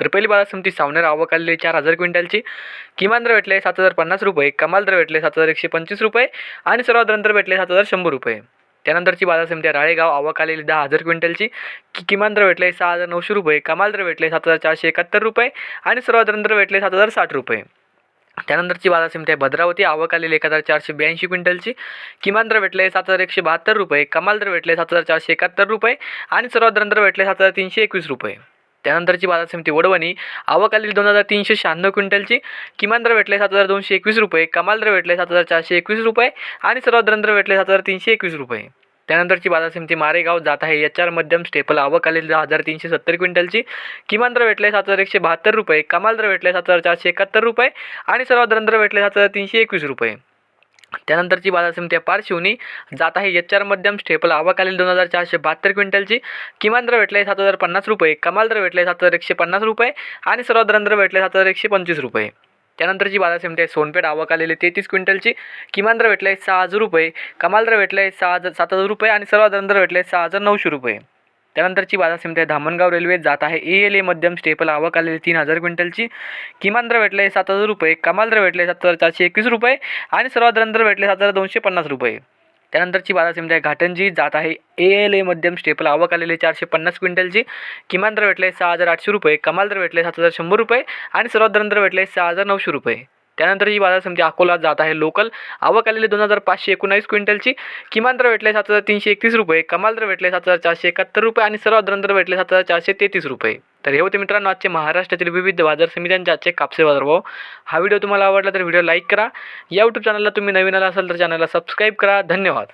तर पहिली बाजार समिती सावनेर आवक आलेली चार हजार क्विंटलची. किमान दर भेटले सात हजार पन्नास रुपये. कमाल दर भेटले सात हजार एकशे पंचवीस रुपये. आणि सर्वात दर भेटले सात हजार शंभर रुपये. त्यानंतरची बाजार समिती राळेगाव आवक आलेली दहा हजार क्विंटलची. की किमान दर भेटले सहा हजार नऊशे रुपये. कमाल दर भेटले सात हजार चारशे एकाहत्तर रुपये. आणि सर्वात दर भेटले सात हजार साठ रुपये. त्यानंतरची बाजार समिती आहे भद्रावती. आवक आलेली एक हजार चारशे ब्याऐंशी क्विंटलची. किमान दर भेटले सात हजार एकशे बहात्तर रुपये. कमाल दर भेटले सात हजार चारशे एकाहत्तर रुपये. आणि सर्वात दर भेटले सात हजार तीनशे एकवीस रुपये. त्यानंतरची बाजार समिती वडवणी आवक आलेली दोन हजार तीनशे शहाण्णव क्विंटलची किमान दर भेटले सात हजार दोनशे एकवीस रुपये कमाल दर भेटले सात हजार चारशे एकवीस रुपये आणि सर्वात दर भेटले सात हजार तीनशे एकवीस रुपये. त्यानंतरची बाजार समिती मारेगाव जात आहे एच आर मध्यम स्टेपल आवक आलेली दहा हजार तीनशे सत्तर क्विंटलची किमान दर भेटले सात हजार एकशे बहात्तर रुपये कमाल दर भेटले सात हजार चारशे एकाहत्तर रुपये आणि सर्वात दर भेटले सात हजार तीनशे एकवीस रुपये. त्यानंतरची बाजार समिती आहे पारशिवनी जात आहे. एच आर मध्यम स्टेपल आवक दोन हजार चारशे बहात्तर क्विंटलची. किमान दर आहे सात हजार पन्नास रुपये. कमाल दर भेटले सात हजार एकशे पन्नास रुपये. आणि सर्वात दर भेटले सात हजार एकशे पंचवीस रुपये. त्यानंतरची बाजार समिती आहे सोनपेठ आवक आलेली तेहतीस क्विंटलची. किमान दर आहे सहा हजार रुपये. कमाल दर आहे सहा हजार सात हजार रुपये. आणि सर्वात दर भेटले सहा हजार नऊशे रुपये. त्यानंतरची बाजार समिती आहे धामणगाव रेल्वे जात आहे. ए एल ए मध्यम स्टेपल आवक आलेली तीन हजार क्विंटलची. किमान दर भेटले सात हजार रुपये कमाल दर भेटले सात हजार चारशे एकवीस रुपये आणि सर्वात दर भेटले सात हजार दोनशे पन्नास रुपये. त्यानंतरची बाजार समिती आहे घाटंजी जात आहे. ए एल ए मध्यम स्टेपल आवक आलेली चारशे पन्नास क्विंटलची. किमान दर भेटले सहा हजार आठशे रुपये कमाल दर भेटले सात हजार शंभर रुपये आणि सर्वात दर भेटले सहा हजार नऊशे रुपये. त्यानंतर जी बाजार समिती अकोला जात आहे लोकल आवक आलेली दोन हजार पाचशे एकोणावीस क्विंटलची. किमान दर भेटले सात हजार तीनशे एकतीस रुपये कमाल दर भेटले सात हजार चारशे एकाहत्तर रुपये आणि सर्वात दर भेटले सात हजार चारशे तेहतीस रुपये. तर हे होते मित्रांनो आजचे महाराष्ट्रातील विविध बाजार समित्यांचे आजचे कापसे बाजारभाव हा व्हिडिओ तुम्हाला आवडला तर व्हिडिओ लाईक करा. या यूट्यूब चॅनलला तुम्ही नवीन आला असाल तर चॅनलला सबस्क्राईब करा. धन्यवाद.